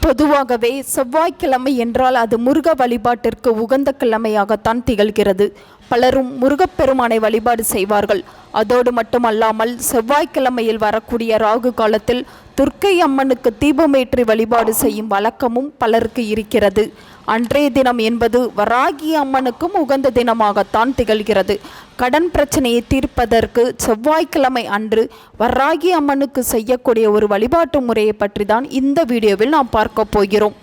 பொதுவாகவே செவ்வாய்க்கிழமை என்றால் அது முருக வழிபாட்டிற்கு உகந்த கிழமையாகத்தான் திகழ்கிறது. பலரும் முருகப்பெருமானை வழிபாடு செய்வார்கள். அதோடு மட்டுமல்லாமல் செவ்வாய்க்கிழமையில் வரக்கூடிய ராகு காலத்தில் துர்க்கை அம்மனுக்கு தீபமேற்றி வழிபாடு செய்யும் வழக்கமும் பலருக்கு இருக்கிறது. அன்றைய தினம் என்பது வராகி அம்மனுக்கும் உகந்த தினமாகத்தான் திகழ்கிறது. கடன் பிரச்சனையை தீர்ப்பதற்கு செவ்வாய்க்கிழமை அன்று வராகி அம்மனுக்கு செய்யக்கூடிய ஒரு வழிபாட்டு முறையை பற்றி தான் இந்த வீடியோவில் நாம் பார்க்க போகிறோம்.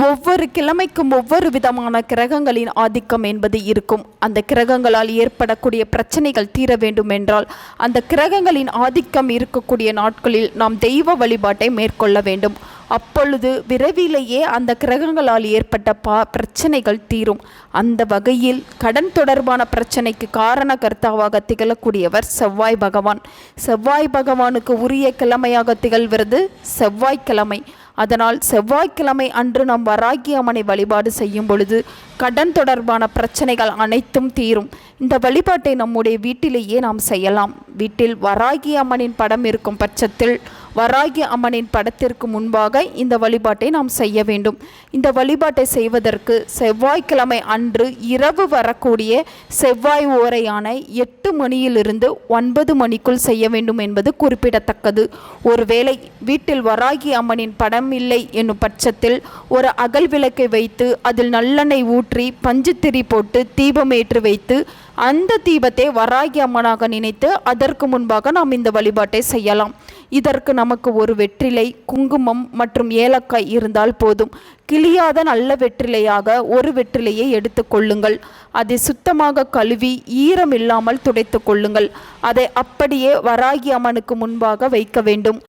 ஒவ்வொரு கிழமைக்கும் ஒவ்வொரு விதமான கிரகங்களின் ஆதிக்கம் என்பது இருக்கும். அந்த கிரகங்களால் ஏற்படக்கூடிய பிரச்சனைகள் தீர வேண்டும் என்றால் அந்த கிரகங்களின் ஆதிக்கம் இருக்கக்கூடிய நாட்களில் நாம் தெய்வ வழிபாட்டை மேற்கொள்ள வேண்டும். அப்பொழுது விரைவிலேயே அந்த கிரகங்களால் ஏற்பட்ட பா பிரச்சனைகள் தீரும். அந்த வகையில் கடன் தொடர்பான பிரச்சனைக்கு காரண கர்த்தாவாக திகழக்கூடியவர் செவ்வாய் பகவான். செவ்வாய் பகவானுக்கு உரிய கிழமையாக திகழ்வது செவ்வாய்க்கிழமை. அதனால் செவ்வாய்க்கிழமை அன்று நாம் வராகி அம்மனை வழிபாடு செய்யும் பொழுது கடன் தொடர்பான பிரச்சனைகள் அனைத்தும் தீரும். இந்த வழிபாட்டை நம்முடைய வீட்டிலேயே நாம் செய்யலாம். வீட்டில் வராகி அம்மனின் படம் இருக்கும் பட்சத்தில் வராகி அம்மனின் படத்திற்கு முன்பாக இந்த வழிபாட்டை நாம் செய்ய வேண்டும். இந்த வழிபாட்டை செய்வதற்கு செவ்வாய்க்கிழமை அன்று இரவு வரக்கூடிய செவ்வாய் ஓரையான எட்டு மணியிலிருந்து ஒன்பது மணிக்குள் செய்ய வேண்டும் என்பது குறிப்பிடத்தக்கது. ஒருவேளை வீட்டில் வராகி அம்மனின் படம் இல்லை என்னும் பட்சத்தில் ஒரு அகல் விளக்கை வைத்து அதில் நல்லெண்ணெய் ஊற்றி பஞ்சுத்திரி போட்டு தீபமேற்று வைத்து அந்த தீபத்தை வராகி அம்மனாக நினைத்து அதற்கு முன்பாக நாம் இந்த வழிபாட்டை செய்யலாம். இதற்கு நமக்கு ஒரு வெற்றிலை குங்குமம் மற்றும் ஏலக்காய் இருந்தால் போதும். கிளியாத நல்ல வெற்றிலையாக ஒரு வெற்றிலையை எடுத்துக்கொள்ளுங்கள் அதை சுத்தமாக கழுவி ஈரம் இல்லாமல் துடைத்து கொள்ளுங்கள். அதை அப்படியே வராகி அம்மனுக்கு முன்பாக வைக்க வேண்டும்.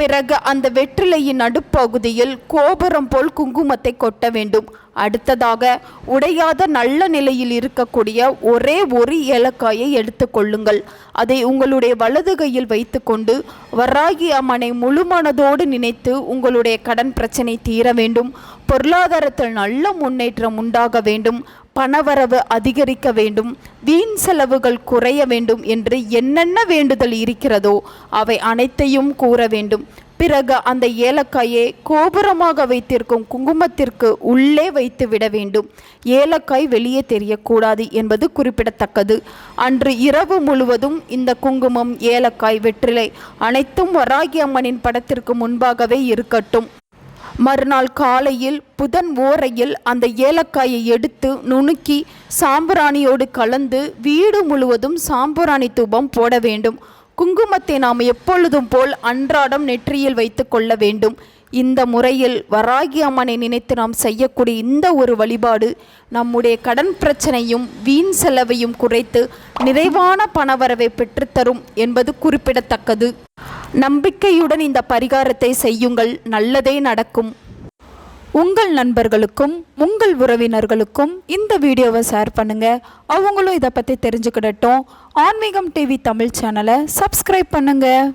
பிறகு அந்த வெற்றிலையின் நடுப்பகுதியில் கோபுரம் போல் குங்குமத்தை கொட்ட வேண்டும். அடுத்ததாக உடையாத நல்ல நிலையில் இருக்கக்கூடிய ஒரே ஒரு ஏலக்காயை எடுத்துக்கொள்ளுங்கள் அதை உங்களுடைய வலது கையில் வைத்துக்கொண்டு வராகி அம்மனை முழுமனதோடு நினைத்து உங்களுடைய கடன் பிரச்சனை தீர வேண்டும். பொருளாதாரத்தில் நல்ல முன்னேற்றம் உண்டாக வேண்டும். பணவரவு அதிகரிக்க வேண்டும் வீண் செலவுகள் குறைய வேண்டும் என்று என்னென்ன வேண்டுதல் இருக்கிறதோ அவை அனைத்தையும் கூற வேண்டும். பிறகு அந்த ஏலக்காயை கோபுரமாக வைத்திருக்கும் குங்குமத்திற்கு உள்ளே வைத்து விட வேண்டும். ஏலக்காய் வெளியே தெரியக்கூடாது என்பது குறிப்பிடத்தக்கது. அன்று இரவு முழுவதும் இந்த குங்குமம் ஏலக்காய் வெற்றிலை அனைத்தும் வராகி அம்மனின் படத்திற்கு முன்பாகவே இருக்கட்டும். மறுநாள் காலையில் புதன் ஓரையில் அந்த ஏலக்காயை எடுத்து நுணுக்கி சாம்பிராணியோடு கலந்து வீடு முழுவதும் சாம்பிராணி தூபம் போட வேண்டும். குங்குமத்தை நாம் எப்பொழுதும் போல் அன்றாடம் நெற்றியில் வைத்து கொள்ள வேண்டும். இந்த முறையில் வராகி அம்மனை நினைத்து நாம் செய்யக்கூடிய இந்த ஒரு வழிபாடு நம்முடைய கடன் பிரச்சனையும் வீண் செலவையும் குறைத்து நிறைவான பணவரவை பெற்றுத்தரும் என்பது குறிப்பிடத்தக்கது. நம்பிக்கையுடன் இந்த பரிகாரத்தை செய்யுங்கள். நல்லதே நடக்கும். உங்கள் நண்பர்களுக்கும் உங்கள் உறவினர்களுக்கும் இந்த வீடியோவை ஷேர் பண்ணுங்கள் அவங்களும் இதை பற்றி தெரிஞ்சுக்கிடட்டும். ஆன்மீகம் டிவி தமிழ் சேனலை சப்ஸ்கிரைப் பண்ணுங்கள்